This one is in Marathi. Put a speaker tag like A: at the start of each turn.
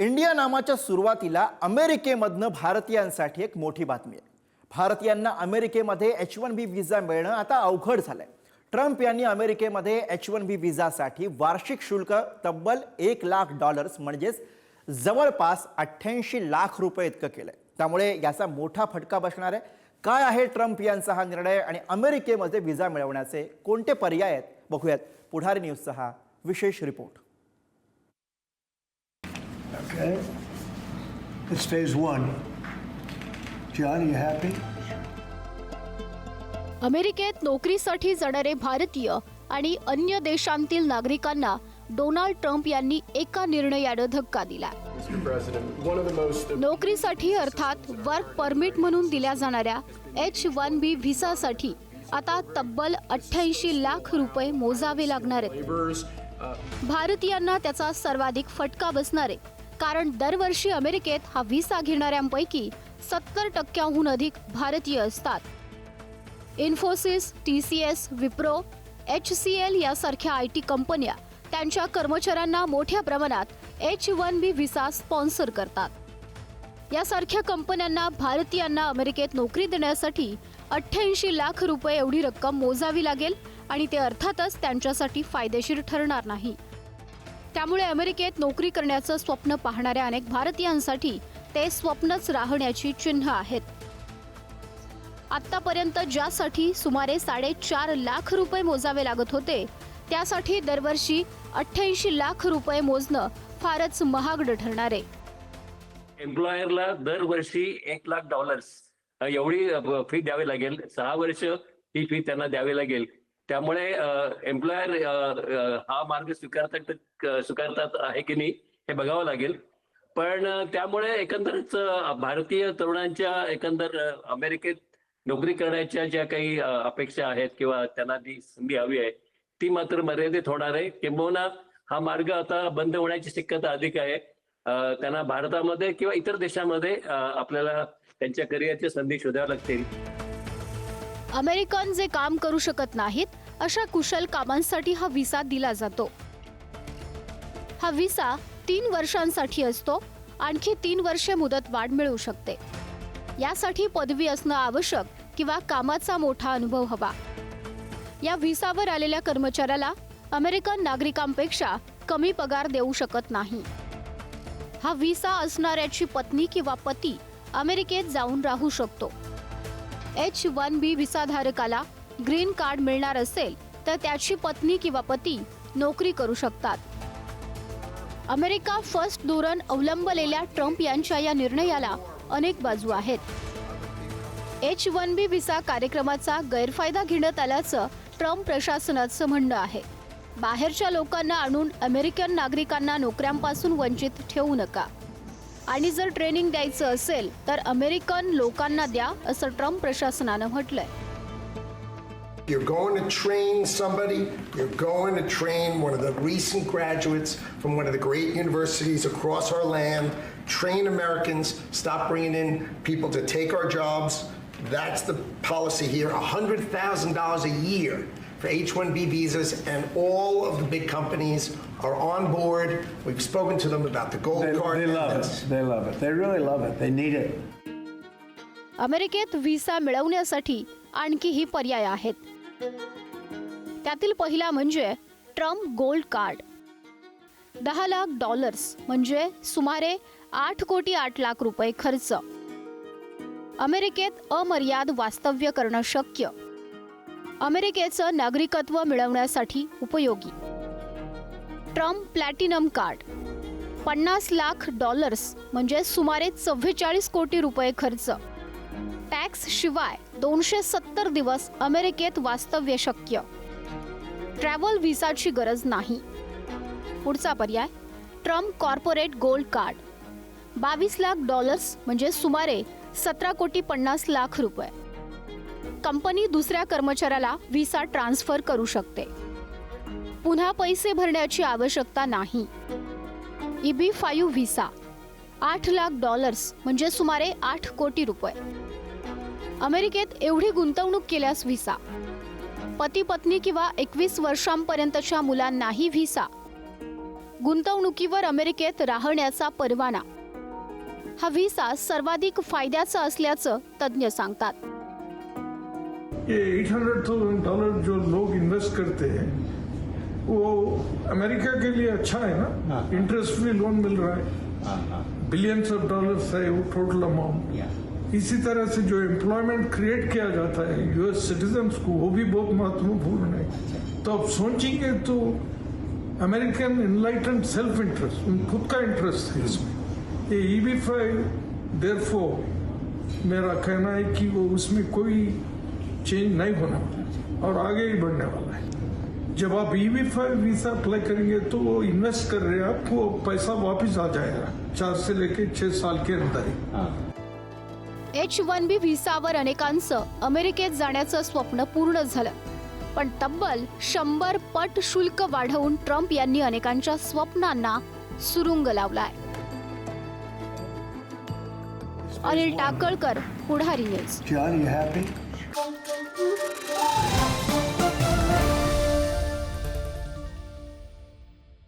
A: इंडिया नामाच्या सुरुवातीला अमेरिकेमधनं भारतीयांसाठी एक मोठी बातमी आहे. भारतीयांना अमेरिकेमध्ये एच वन बी व्हिसा मिळणं आता अवघड झालंय. ट्रम्प यांनी अमेरिकेमध्ये एच वन बी व्हिसासाठी वार्षिक शुल्क तब्बल एक लाख डॉलर्स म्हणजेच जवळपास अठ्ठ्याऐंशी लाख रुपये इतकं केलंय. त्यामुळे याचा मोठा फटका बसणार आहे. काय आहे ट्रम्प यांचा हा निर्णय आणि अमेरिकेमध्ये व्हिसा मिळवण्याचे कोणते पर्याय आहेत? बघूयात. पुढारी न्यूजचा हा विशेष report
B: Okay. It's phase one. John, you happy?
C: अमेरिकेत नोकरीसाठी जाणारे भारतीय आणि अन्य देशांतील नागरिकांना डोनाल्ड ट्रम्प यांनी एका निर्णयानं धक्का दिला
D: Mr. President, one of the most
C: नोकरीसाठी अर्थात वर्क परमिट म्हणून दिल्या जाणाऱ्या एच वन बी व्हिसासाठी आता तब्बल अठ्ठ्याऐंशी लाख रुपये मोजावे लागणार आहेत
D: uh,
C: भारतीयांना त्याचा सर्वाधिक फटका बसणार आहे कारण दरवर्षी अमेरिकेत हा व्हिसा घेणाऱ्यांपैकी सत्तर टक्क्याहून अधिक भारतीय असतात. Infosys T C S Wipro H C L यासारख्या आय टी कंपन्या त्यांच्या कर्मचाऱ्यांना मोठ्या प्रमाणात H one B visa sponsor करतात. यासारख्या कंपन्यांना भारतीयांना अमेरिकेत नोकरी देण्यासाठी अठ्ठ्याऐंशी लाख रुपये एवढी रक्कम मोजावी लागेल आणि ते अर्थातच त्यांच्यासाठी फायदेशीर ठरणार नाही. त्यामुळे अमेरिकेत नोकरी करण्याचं स्वप्न पाहणाऱ्या अनेक भारतीयांसाठी ते स्वप्नच राहण्याची चिन्ह आहेत. आतापर्यंत ज्यासाठी सुमारे साडेचार लाख रुपये मोजावे लागत होते त्यासाठी दरवर्षी अठ्ठ्याऐंशी लाख रुपये मोजणं फारच महागडं ठरणार आहे.
E: एम्प्लॉयरला दरवर्षी एक लाख डॉलर्स एवढी फी द्यावी लागेल सहा वर्ष ही फी त्यांना द्यावी लागेल. त्यामुळे एम्प्लॉयर हा मार्ग स्वीकारतात स्वीकारतात आहे की नाही हे बघावं लागेल. पण त्यामुळे एकंदरच भारतीय तरुणांच्या एकंदर अमेरिकेत नोकरी करण्याच्या ज्या काही अपेक्षा आहेत किंवा त्यांना जी संधी हवी आहे ती मात्र मर्यादित होणार आहे. किंबहुना हा मार्ग आता बंद होण्याची शक्यता अधिक आहे. त्यांना भारतामध्ये किंवा इतर देशामध्ये आपल्याला त्यांच्या करिअरच्या संधी शोधाव्या लागतील.
C: अमेरिकन जे काम करू शकत नाहीत अशा कुशल कामांसाठी हा व्हिसा दिला जातो. हा व्हिसा तीन वर्षांसाठी असतो आणखी तीन वर्षे मुदत वाढ मिळू शकते. यासाठी पदवी असणं आवश्यक किंवा कामाचा मोठा अनुभव हवा. या व्हिसावर आलेल्या कर्मचाऱ्याला अमेरिकन नागरिकांपेक्षा कमी पगार देऊ शकत नाही. हा व्हिसा असणाऱ्याची पत्नी किंवा पती अमेरिकेत जाऊन राहू शकतो. एच वन बी व्हिसाधारकाला ग्रीन कार्ड मिळणार असेल तर त्याची पत्नी किंवा पती नोकरी करू शकतात. अमेरिका फर्स्ट धोरण अवलंबलेल्या ट्रम्प यांच्या या निर्णयाला अनेक बाजू आहेत. एच वन बी व्हिसा कार्यक्रमाचा गैरफायदा घेण्यात आल्याचं ट्रम्प प्रशासनाचं म्हणणं आहे. बाहेरच्या लोकांना आणून अमेरिकन नागरिकांना नोकऱ्यांपासून वंचित ठेवू नका. आणि जर ट्रेनिंग द्यायचं असेल तर अमेरिकन लोकांना द्या असं ट्रम्प प्रशासनानं म्हटलंय
F: You're going to train somebody, you're going to train one of the recent graduates from one of the great universities across our land, train Americans, stop bringing in people to take our jobs. That's the policy here $100,000 a year for H 1B visas, and all of the big companies are on board. We've spoken to them about the gold
B: They,
F: card.
B: they love it. They love it. They really love it. They need it.
C: अमेरिकेत व्हिसा मिळवण्यासाठी आणखीही पर्याय आहेत त्यातील पहिला म्हणजे ट्रम्प गोल्ड कार्ड दहा लाख डॉलर्स म्हणजे सुमारे आठ कोटी आठ लाख रुपये खर्च अमेरिकेत अमर्याद वास्तव्य करणं शक्य अमेरिकेचं नागरिकत्व मिळवण्यासाठी उपयोगी. Trump platinum card. पन्नास लाख डॉलर्स म्हणजे सुमारे चव्वेचाळीस कोटी रुपये खर्च. टॅक्स शिवाय दोनशे सत्तर दिवस अमेरिकेत वास्तव्य शक्य. ट्रॅव्हल व्हिसाची गरज नाही. पुढचा पर्याय ट्रम्प कॉर्पोरेट गोल्ड कार्ड. बावीस लाख डॉलर्स म्हणजे सुमारे सतरा कोटी पन्नास लाख रुपये. कंपनी दुसऱ्या कर्मचाऱ्याला व्हिसा ट्रान्सफर करू शकते. पुन्हा पैसे भरण्याची आवश्यकता नाही. इबी फाईव्ह व्हिसा आठ लाख डॉलर्स म्हणजे सुमारे आठ कोटी रुपये. अमेरिकेत एवढी गुंतवणूक केल्यास व्हिसा. पती पत्नी किंवा एकवीस वर्षांपर्यंतच्या मुलांनाही व्हिसा. गुंतवणुकीवर अमेरिकेत राहण्याचा परवाना. हा व्हिसा सर्वाधिक फायद्याचा असल्याचं तज्ज्ञ सांगतात.
G: ये 800,000 डॉलर जो लोग इन्वेस्ट करते हैं वो अमेरिका के लिए अच्छा है ना? इंटरेस्ट फ्री लोन मिल रहा है। बिलियंस ऑफ़ डॉलर्स है वो टोटल अमाउंट इसी तरह से जो एम्प्लॉयमेंट क्रिएट किया जाता है यूएस सिटीजन्स को वो भी बहुत महत्वपूर्ण है। तो अब सोचेंगे तो अमेरिकन इनलाइटन सेल्फ इंटरेस्ट उन खुद का इंटरेस्ट है इसमें। ये ई बी फाइव देर मेरा कहना है कि वो उसमें कोई चेंज नहीं होने। वाला और आगे ही बढ़ने वाला है। जब आप E B five visa apply करेंगे तो वो इन्वेस्ट कर रहे हैं आपको पैसा वापस आ जाएगा। चार से लेके छह साल के अंदर ही।
C: एच वन बी व्हिसावर अनेकांचं अमेरिकेत जाण्याचं स्वप्न पूर्ण झालं. पण तब्बल शंभर पट शुल्क वाढवून ट्रम्प यांनी अनेकांच्या स्वप्नांना सुरुंग लावलाय. Anil Takalkar Pudhari
B: news. pom pom